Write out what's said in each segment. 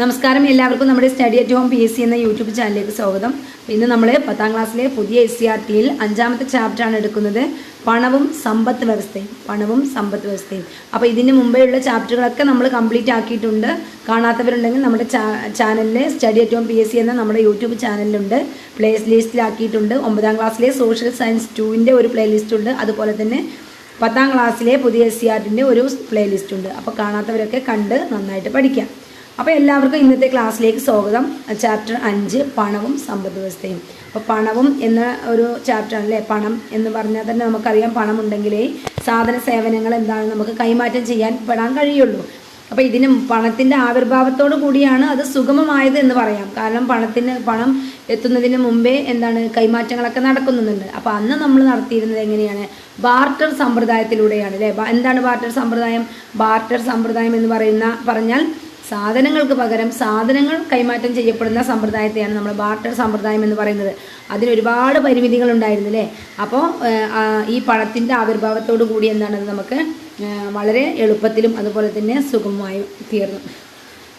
നമസ്കാരം. എല്ലാവർക്കും നമ്മുടെ study at home P S C എന്ന യൂട്യൂബ് ചാനലിലേക്ക് സ്വാഗതം. ഇന്ന് നമ്മൾ പത്താം ക്ലാസ്സിലെ പുതിയ എസ് സി ആർ ടിയിൽ അഞ്ചാമത്തെ ചാപ്റ്ററാണ് എടുക്കുന്നത്. പണവും സമ്പത്ത് വ്യവസ്ഥയും. പണവും സമ്പത്ത് വ്യവസ്ഥയും. അപ്പോൾ ഇതിന് മുമ്പേ ഉള്ള ചാപ്റ്ററുകളൊക്കെ നമ്മൾ കംപ്ലീറ്റ് ആക്കിയിട്ടുണ്ട്. കാണാത്തവരുണ്ടെങ്കിൽ നമ്മുടെ ചാനലിൽ study at home P S C എന്ന നമ്മുടെ യൂട്യൂബ് ചാനലിലുണ്ട് പ്ലേ ലിസ്റ്റിലാക്കിയിട്ടുണ്ട് ഒമ്പതാം ക്ലാസ്സിലെ സോഷ്യൽ സയൻസ് ടുവിന്റെ ഒരു പ്ലേ ഉണ്ട്. അതുപോലെ തന്നെ പത്താം ക്ലാസ്സിലെ പുതിയ എസ് സി ആർട്ടിന്റെ ഒരു പ്ലേ ലിസ്റ്റ് ഉണ്ട്. അപ്പോൾ കാണാത്തവരൊക്കെ കണ്ട് നന്നായിട്ട് പഠിക്കാം. അപ്പോൾ എല്ലാവർക്കും ഇന്നത്തെ ക്ലാസ്സിലേക്ക് സ്വാഗതം. ചാപ്റ്റർ അഞ്ച് പണവും സമ്പദ് വ്യവസ്ഥയും അപ്പോൾ പണവും എന്ന ഒരു അല്ലേ പണം എന്ന് പറഞ്ഞാൽ തന്നെ നമുക്കറിയാം പണം ഉണ്ടെങ്കിലേ സാധന സേവനങ്ങൾ എന്താണ് നമുക്ക് കൈമാറ്റം ചെയ്യാൻ പെടാൻ കഴിയുള്ളൂ. അപ്പോൾ ഇതിന് പണത്തിന്റെ ആവിർഭാവത്തോടു കൂടിയാണ് അത് സുഗമമായത് എന്ന് പറയാം. കാരണം പണത്തിന് പണം എത്തുന്നതിന് മുമ്പേ എന്താണ് കൈമാറ്റങ്ങളൊക്കെ നടക്കുന്നുണ്ട്. അപ്പോൾ അന്ന് നമ്മൾ നടത്തിയിരുന്നത് എങ്ങനെയാണ്? ബാർട്ടർ സമ്പ്രദായത്തിലൂടെയാണ് അല്ലേ? എന്താണ് ബാർട്ടർ സമ്പ്രദായം? ബാർട്ടർ സമ്പ്രദായം എന്ന് പറയുന്ന പറഞ്ഞാൽ സാധനങ്ങൾക്ക് പകരം സാധനങ്ങൾ കൈമാറ്റം ചെയ്യപ്പെടുന്ന സമ്പ്രദായത്തെയാണ് നമ്മൾ ബാർട്ടർ സമ്പ്രദായം എന്ന് പറയുന്നത്. അതിന് ഒരുപാട് പരിമിതികൾ ഉണ്ടായിരുന്നു അല്ലേ? അപ്പോൾ ഈ പണത്തിന്റെ ആവിർഭാവത്തോടു കൂടി എന്താണത് നമുക്ക് വളരെ എളുപ്പത്തിലും അതുപോലെ തന്നെ സുഗമമായും തീർന്നു.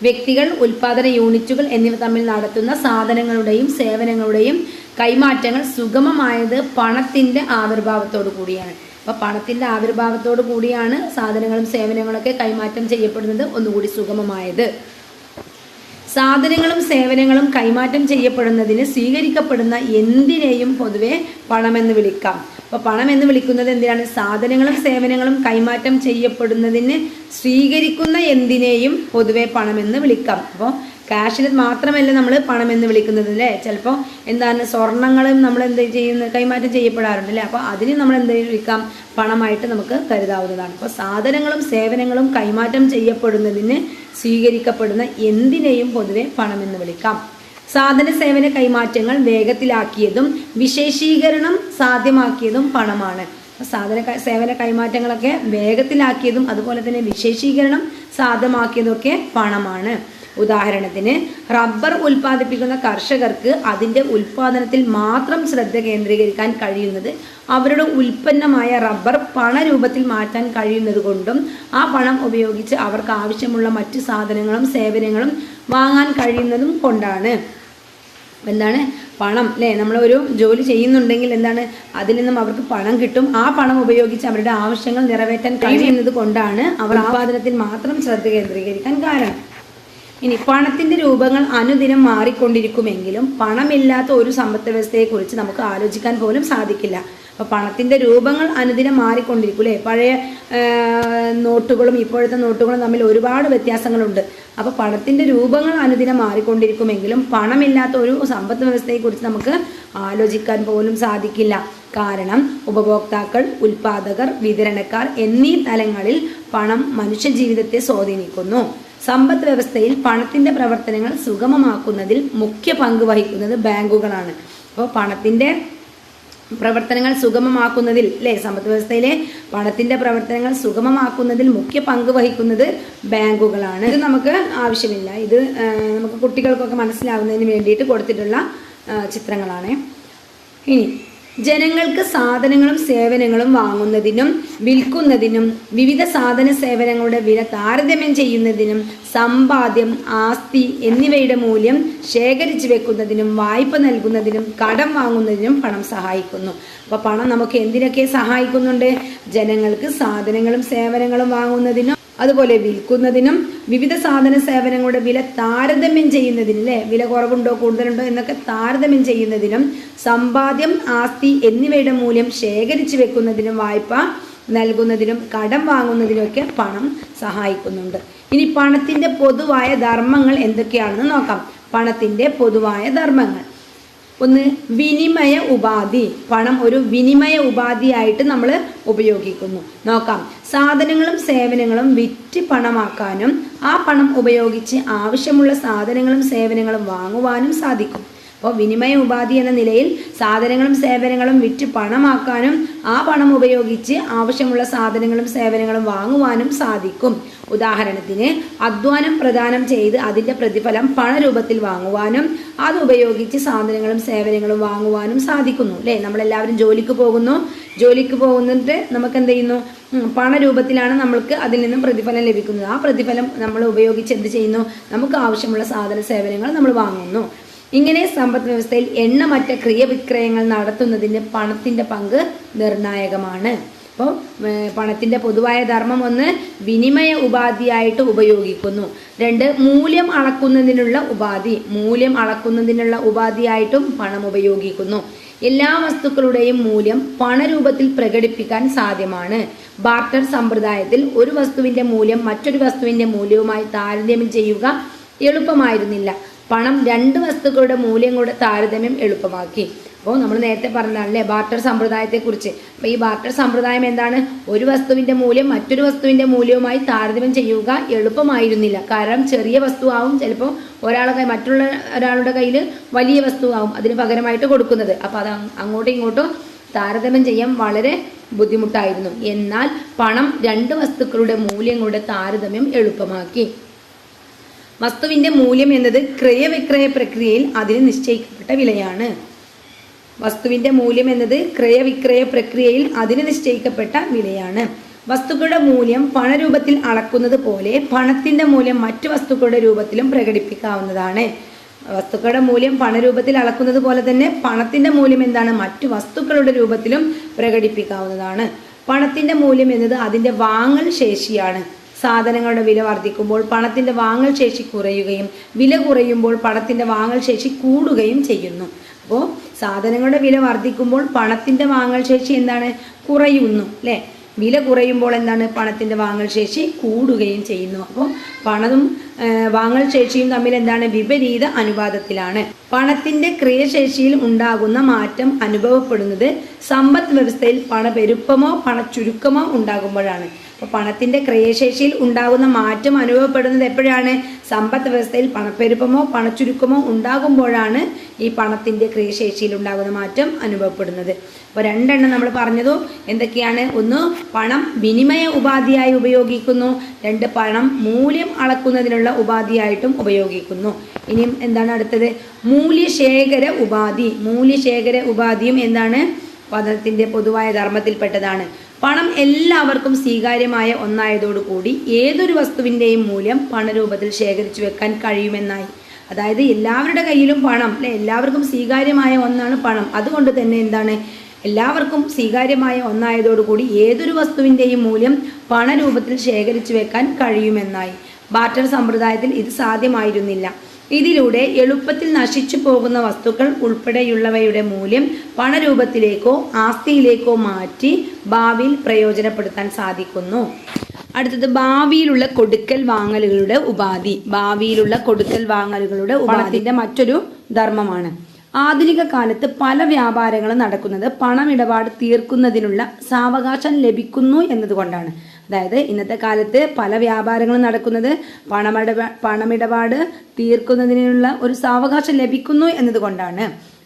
വ്യക്തികൾ ഉൽപാദന യൂണിറ്റുകൾ എന്നിവ തമ്മിൽ നടത്തുന്ന സാധനങ്ങളുടെയും സേവനങ്ങളുടെയും കൈമാറ്റങ്ങൾ സുഗമമായത് പണത്തിന്റെ ആവിർഭാവത്തോടു കൂടിയാണ്. അപ്പോൾ പണത്തിന്റെ ആവിർഭാവത്തോടു കൂടിയാണ് സാധനങ്ങളും സേവനങ്ങളൊക്കെ കൈമാറ്റം ചെയ്യപ്പെടുന്നത് ഒന്നുകൂടി സുഗമമായത്. സാധനങ്ങളും സേവനങ്ങളും കൈമാറ്റം ചെയ്യപ്പെടുന്നതിന് സ്വീകരിക്കപ്പെടുന്ന എന്തിനേയും പൊതുവെ പണമെന്ന് വിളിക്കാം. അപ്പോൾ പണം എന്ന് വിളിക്കുന്നത് എന്തിനാണ്? സാധനങ്ങളും സേവനങ്ങളും കൈമാറ്റം ചെയ്യപ്പെടുന്നതിന് സ്വീകരിക്കുന്ന എന്തിനേയും പൊതുവെ പണമെന്ന് വിളിക്കാം. അപ്പോൾ ക്യാഷിന് മാത്രമല്ല നമ്മൾ പണം എന്ന് വിളിക്കുന്നത് അല്ലേ ചിലപ്പോൾ എന്താണ് സ്വർണങ്ങളും നമ്മൾ എന്ത് ചെയ്യുന്ന കൈമാറ്റം ചെയ്യപ്പെടാറുണ്ട് അല്ലേ അപ്പോൾ അതിന് നമ്മൾ എന്ത് വിളിക്കാം പണമായിട്ട് നമുക്ക് കരുതാവുന്നതാണ്. അപ്പോൾ സാധനങ്ങളും സേവനങ്ങളും കൈമാറ്റം ചെയ്യപ്പെടുന്നതിന് സ്വീകരിക്കപ്പെടുന്ന എന്തിനേയും പൊതുവെ പണമെന്ന് വിളിക്കാം. സാധന സേവന കൈമാറ്റങ്ങൾ വേഗത്തിലാക്കിയതും വിശേഷീകരണം സാധ്യമാക്കിയതും പണമാണ്. സാധന സേവന കൈമാറ്റങ്ങളൊക്കെ വേഗത്തിലാക്കിയതും അതുപോലെ തന്നെ വിശേഷീകരണം സാധ്യമാക്കിയതും ഒക്കെ പണമാണ്. ഉദാഹരണത്തിന് റബ്ബർ ഉൽപ്പാദിപ്പിക്കുന്ന കർഷകർക്ക് അതിന്റെ ഉൽപ്പാദനത്തിൽ മാത്രം ശ്രദ്ധ കേന്ദ്രീകരിക്കാൻ കഴിയുന്നത് അവരുടെ ഉൽപ്പന്നമായ റബ്ബർ പണരൂപത്തിൽ മാറ്റാൻ കഴിയുന്നത് കൊണ്ടും ആ പണം ഉപയോഗിച്ച് അവർക്ക് ആവശ്യമുള്ള മറ്റ് സാധനങ്ങളും സേവനങ്ങളും വാങ്ങാൻ കഴിയുന്നതും കൊണ്ടാണ്. എന്താണ്? പണം അല്ലേ നമ്മളൊരു ജോലി ചെയ്യുന്നുണ്ടെങ്കിൽ എന്താണ്? അതിൽ നിന്നും അവർക്ക് പണം കിട്ടും. ആ പണം ഉപയോഗിച്ച് അവരുടെ ആവശ്യങ്ങൾ നിറവേറ്റാൻ കഴിയുന്നത് കൊണ്ടാണ് അവർ ആവാദനത്തിൽ മാത്രം ശ്രദ്ധ കേന്ദ്രീകരിക്കാൻ കാരണം. ഇനി പണത്തിന്റെ രൂപങ്ങൾ അനുദിനം മാറിക്കൊണ്ടിരിക്കുമെങ്കിലും പണമില്ലാത്ത ഒരു സമ്പദ് വ്യവസ്ഥയെക്കുറിച്ച് നമുക്ക് ആലോചിക്കാൻ പോലും സാധിക്കില്ല. അപ്പോൾ പണത്തിന്റെ രൂപങ്ങൾ അനുദിനം മാറിക്കൊണ്ടിരിക്കും പഴയ നോട്ടുകളും ഇപ്പോഴത്തെ നോട്ടുകളും തമ്മിൽ ഒരുപാട് വ്യത്യാസങ്ങളുണ്ട്. അപ്പോൾ പണത്തിന്റെ രൂപങ്ങൾ അനുദിനം മാറിക്കൊണ്ടിരിക്കുമെങ്കിലും പണമില്ലാത്ത ഒരു സമ്പദ് വ്യവസ്ഥയെക്കുറിച്ച് നമുക്ക് ആലോചിക്കാൻ പോലും സാധിക്കില്ല. കാരണം ഉപഭോക്താക്കൾ ഉൽപാദകർ വിതരണക്കാർ എന്നീ തലങ്ങളിൽ പണം മനുഷ്യജീവിതത്തെ സ്വാധീനിക്കുന്നു. സമ്പദ് വ്യവസ്ഥയിൽ പണത്തിന്റെ പ്രവർത്തനങ്ങൾ സുഗമമാക്കുന്നതിൽ മുഖ്യ പങ്ക് വഹിക്കുന്നത് ബാങ്കുകളാണ്. അപ്പോൾ പണത്തിന്റെ പ്രവർത്തനങ്ങൾ സുഗമമാക്കുന്നതിൽ അല്ലേ സമ്പദ് വ്യവസ്ഥയിലെ പണത്തിന്റെ പ്രവർത്തനങ്ങൾ സുഗമമാക്കുന്നതിൽ മുഖ്യ പങ്ക് വഹിക്കുന്നത് ബാങ്കുകളാണ്. ഇത് നമുക്ക് ആവശ്യമില്ല. ഇത് നമുക്ക് കുട്ടികൾക്കൊക്കെ മനസ്സിലാവുന്നതിന് വേണ്ടിയിട്ട് കൊടുത്തിട്ടുള്ള ചിത്രങ്ങളാണ്. ഇനി ജനങ്ങൾക്ക് സാധനങ്ങളും സേവനങ്ങളും വാങ്ങുന്നതിനും വിൽക്കുന്നതിനും വിവിധ സാധന സേവനങ്ങളുടെ വില താരതമ്യം ചെയ്യുന്നതിനും സമ്പാദ്യം ആസ്തി എന്നിവയുടെ മൂല്യം ശേഖരിച്ചു വെക്കുന്നതിനും വായ്പ നൽകുന്നതിനും കടം വാങ്ങുന്നതിനും പണം സഹായിക്കുന്നു. അപ്പോൾ പണം നമുക്ക് എന്തിനൊക്കെ സഹായിക്കുന്നുണ്ട്? ജനങ്ങൾക്ക് സാധനങ്ങളും സേവനങ്ങളും വാങ്ങുന്നതിനും അതുപോലെ വിൽക്കുന്നതിനും വിവിധ സാധന സേവനങ്ങളുടെ വില താരതമ്യം ചെയ്യുന്നതിനും അല്ലേ വില കുറവുണ്ടോ കൂടുതലുണ്ടോ എന്നൊക്കെ താരതമ്യം ചെയ്യുന്നതിനും സമ്പാദ്യം ആസ്തി എന്നിവയുടെ മൂല്യം ശേഖരിച്ചു വെക്കുന്നതിനും വായ്പ നൽകുന്നതിനും കടം വാങ്ങുന്നതിനൊക്കെ പണം സഹായിക്കുന്നുണ്ട്. ഇനി പണത്തിന്റെ പൊതുവായ ധർമ്മങ്ങൾ എന്തൊക്കെയാണെന്ന് നോക്കാം. പണത്തിന്റെ പൊതുവായ ധർമ്മങ്ങൾ. ഒന്ന് വിനിമയ ഉപാധി. പണം ഒരു വിനിമയ ഉപാധിയായിട്ട് നമ്മൾ ഉപയോഗിക്കുന്നു. നോക്കാം. സാധനങ്ങളും സേവനങ്ങളും വിറ്റ് പണമാക്കാനും ആ പണം ഉപയോഗിച്ച് ആവശ്യമുള്ള സാധനങ്ങളും സേവനങ്ങളും വാങ്ങുവാനും സാധിക്കും. അപ്പോൾ വിനിമയ ഉപാധി എന്ന നിലയിൽ സാധനങ്ങളും സേവനങ്ങളും വിറ്റ് പണമാക്കാനും ആ പണം ഉപയോഗിച്ച് ആവശ്യമുള്ള സാധനങ്ങളും സേവനങ്ങളും വാങ്ങുവാനും സാധിക്കും. ഉദാഹരണത്തിന് അധ്വാനം പ്രദാനം ചെയ്ത് അതിന്റെ പ്രതിഫലം പണരൂപത്തിൽ വാങ്ങുവാനും അത് ഉപയോഗിച്ച് സാധനങ്ങളും സേവനങ്ങളും വാങ്ങുവാനും സാധിക്കുന്നു അല്ലേ? നമ്മളെല്ലാവരും ജോലിക്ക് പോകുന്നു. ജോലിക്ക് പോകുന്നിട്ട് നമുക്ക് എന്ത് ചെയ്യുന്നു പണരൂപത്തിലാണ് നമ്മൾക്ക് അതിൽ നിന്നും പ്രതിഫലം ലഭിക്കുന്നത്. ആ പ്രതിഫലം നമ്മൾ ഉപയോഗിച്ച് എന്ത് ചെയ്യുന്നു? നമുക്ക് ആവശ്യമുള്ള സാധന സേവനങ്ങൾ നമ്മൾ വാങ്ങുന്നു. ഇങ്ങനെ സമ്പദ് വ്യവസ്ഥയിൽ എണ്ണമറ്റ ക്രിയ വിക്രയങ്ങൾ നടത്തുന്നതിന് പണത്തിന്റെ പങ്ക് നിർണായകമാണ്. അപ്പോൾ പണത്തിന്റെ പൊതുവായ ധർമ്മം ഒന്ന് വിനിമയ ഉപാധിയായിട്ട് ഉപയോഗിക്കുന്നു. രണ്ട് മൂല്യം അളക്കുന്നതിനുള്ള ഉപാധി. മൂല്യം അളക്കുന്നതിനുള്ള ഉപാധിയായിട്ടും പണം ഉപയോഗിക്കുന്നു. എല്ലാ വസ്തുക്കളുടെയും മൂല്യം പണരൂപത്തിൽ പ്രകടിപ്പിക്കാൻ സാധ്യമാണ്. ബാർട്ടർ സമ്പ്രദായത്തിൽ ഒരു വസ്തുവിന്റെ മൂല്യം മറ്റൊരു വസ്തുവിന്റെ മൂല്യവുമായി താരതമ്യം ചെയ്യുക എളുപ്പമായിരുന്നില്ല. പണം രണ്ട് വസ്തുക്കളുടെ മൂല്യം കൂടെ താരതമ്യം എളുപ്പമാക്കി. അപ്പോൾ നമ്മൾ നേരത്തെ പറഞ്ഞതാണല്ലേ ബാർട്ടർ സമ്പ്രദായത്തെക്കുറിച്ച്. അപ്പോൾ ഈ ബാർട്ടർ സമ്പ്രദായം എന്താണ്? ഒരു വസ്തുവിന്റെ മൂല്യം മറ്റൊരു വസ്തുവിന്റെ മൂല്യവുമായി താരതമ്യം ചെയ്യുക എളുപ്പമായിരുന്നില്ല. കാരണം ചെറിയ വസ്തുവാകും ചിലപ്പോൾ ഒരാളെ മറ്റുള്ള ഒരാളുടെ കയ്യിൽ വലിയ വസ്തുവാകും അതിന് പകരമായിട്ട് കൊടുക്കുന്നത്. അപ്പോൾ അത് അങ്ങോട്ടും ഇങ്ങോട്ടും താരതമ്യം ചെയ്യാൻ വളരെ ബുദ്ധിമുട്ടായിരുന്നു. എന്നാൽ പണം രണ്ട് വസ്തുക്കളുടെ മൂല്യങ്ങളുടെ താരതമ്യം എളുപ്പമാക്കി. വസ്തുവിന്റെ മൂല്യം എന്നത് ക്രയവിക്രയ പ്രക്രിയയിൽ അതിന് നിശ്ചയിക്കപ്പെട്ട വിലയാണ്. വസ്തുവിന്റെ മൂല്യം എന്നത് ക്രയവിക്രയ പ്രക്രിയയിൽ അതിന് നിശ്ചയിക്കപ്പെട്ട വിലയാണ്. വസ്തുക്കളുടെ മൂല്യം പണരൂപത്തിൽ അളക്കുന്നത് പോലെ പണത്തിന്റെ മൂല്യം മറ്റു വസ്തുക്കളുടെ രൂപത്തിലും പ്രകടിപ്പിക്കാവുന്നതാണ്. വസ്തുക്കളുടെ മൂല്യം പണരൂപത്തിൽ അളക്കുന്നത് പോലെ തന്നെ പണത്തിന്റെ മൂല്യം എന്താണ് മറ്റു വസ്തുക്കളുടെ രൂപത്തിലും പ്രകടിപ്പിക്കാവുന്നതാണ്. പണത്തിന്റെ മൂല്യം എന്നത് അതിന്റെ വാങ്ങൽ ശേഷിയാണ്. സാധനങ്ങളുടെ വില വർദ്ധിക്കുമ്പോൾ പണത്തിന്റെ വാങ്ങൽ ശേഷി കുറയുകയും വില കുറയുമ്പോൾ പണത്തിന്റെ വാങ്ങൽ ശേഷി കൂടുകയും ചെയ്യുന്നു. അപ്പോൾ സാധനങ്ങളുടെ വില വർദ്ധിക്കുമ്പോൾ പണത്തിന്റെ വാങ്ങൽ ശേഷി എന്താണ്? കുറയുന്നു അല്ലേ? വില കുറയുമ്പോൾ എന്താണ്? പണത്തിന്റെ വാങ്ങൽ ശേഷി കൂടുകയും ചെയ്യുന്നു. അപ്പോൾ പണവും വാങ്ങൽ ശേഷിയും തമ്മിൽ എന്താണ്? വിപരീത അനുപാതത്തിലാണ്. പണത്തിന്റെ ക്രിയശേഷിയിൽ ഉണ്ടാകുന്ന മാറ്റം അനുഭവപ്പെടുന്നത് സമ്പദ് വ്യവസ്ഥയിൽ പണപ്പെരുപ്പമോ പണച്ചുരുക്കമോ ഉണ്ടാകുമ്പോഴാണ്. അപ്പോൾ പണത്തിന്റെ ക്രയശേഷിയിൽ ഉണ്ടാകുന്ന മാറ്റം അനുഭവപ്പെടുന്നത് എപ്പോഴാണ്? സമ്പദ് വ്യവസ്ഥയിൽ പണപ്പെരുപ്പമോ പണച്ചുരുക്കമോ ഉണ്ടാകുമ്പോഴാണ് ഈ പണത്തിന്റെ ക്രിയശേഷിയിൽ ഉണ്ടാകുന്ന മാറ്റം അനുഭവപ്പെടുന്നത്. അപ്പോൾ രണ്ടെണ്ണം നമ്മൾ പറഞ്ഞതു എന്തൊക്കെയാണ്? ഒന്ന് പണം വിനിമയ ഉപാധിയായി ഉപയോഗിക്കുന്നു. രണ്ട് പണം മൂല്യം അളക്കുന്നതിനുള്ള ഉപാധിയായിട്ടും ഉപയോഗിക്കുന്നു. ഇനിയും എന്താണ് അടുത്തത്? മൂല്യശേഖര ഉപാധി. മൂല്യശേഖര ഉപാധിയും എന്താണ്? പദത്തിന്റെ പൊതുവായ ധർമ്മത്തിൽപ്പെട്ടതാണ്. പണം എല്ലാവർക്കും സ്വീകാര്യമായ ഒന്നായതോടുകൂടി ഏതൊരു വസ്തുവിന്റെയും മൂല്യം പണരൂപത്തിൽ ശേഖരിച്ചു വെക്കാൻ കഴിയുമെന്നായി. അതായത് എല്ലാവരുടെ കയ്യിലും പണം അല്ലെ? എല്ലാവർക്കും സ്വീകാര്യമായ ഒന്നാണ് പണം. അതുകൊണ്ട് തന്നെ എന്താണ്? എല്ലാവർക്കും സ്വീകാര്യമായ ഒന്നായതോടുകൂടി ഏതൊരു വസ്തുവിന്റെയും മൂല്യം പണരൂപത്തിൽ ശേഖരിച്ചു വെക്കാൻ കഴിയുമെന്നായി. ബാറ്റർ സമ്പ്രദായത്തിൽ ഇത് സാധ്യമായിരുന്നില്ല. ഇതിലൂടെ എളുപ്പത്തിൽ നശിച്ചു പോകുന്ന വസ്തുക്കൾ ഉൾപ്പെടെയുള്ളവയുടെ മൂല്യം പണരൂപത്തിലേക്കോ ആസ്തിയിലേക്കോ മാറ്റി ഭാവിയിൽ പ്രയോജനപ്പെടുത്താൻ സാധിക്കുന്നു. അടുത്തത് ഭാവിയിലുള്ള കൊടുക്കൽ വാങ്ങലുകളുടെ ഉപാധി. ഭാവിയിലുള്ള കൊടുക്കൽ വാങ്ങലുകളുടെ ഉപാധിന്റെ മറ്റൊരു ധർമ്മമാണ്. ആധുനിക കാലത്ത് പല വ്യാപാരങ്ങളും നടക്കുന്നത് പണമിടപാട് തീർക്കുന്നതിനുള്ള സാവകാശം ലഭിക്കുന്നു എന്നതുകൊണ്ടാണ്. അതായത് ഇന്നത്തെ കാലത്ത് പല വ്യാപാരങ്ങളും നടക്കുന്നത് പണമിടപാ പണമിടപാട് തീർക്കുന്നതിനുള്ള ഒരു സാവകാശം ലഭിക്കുന്നു എന്നതുകൊണ്ടാണ്.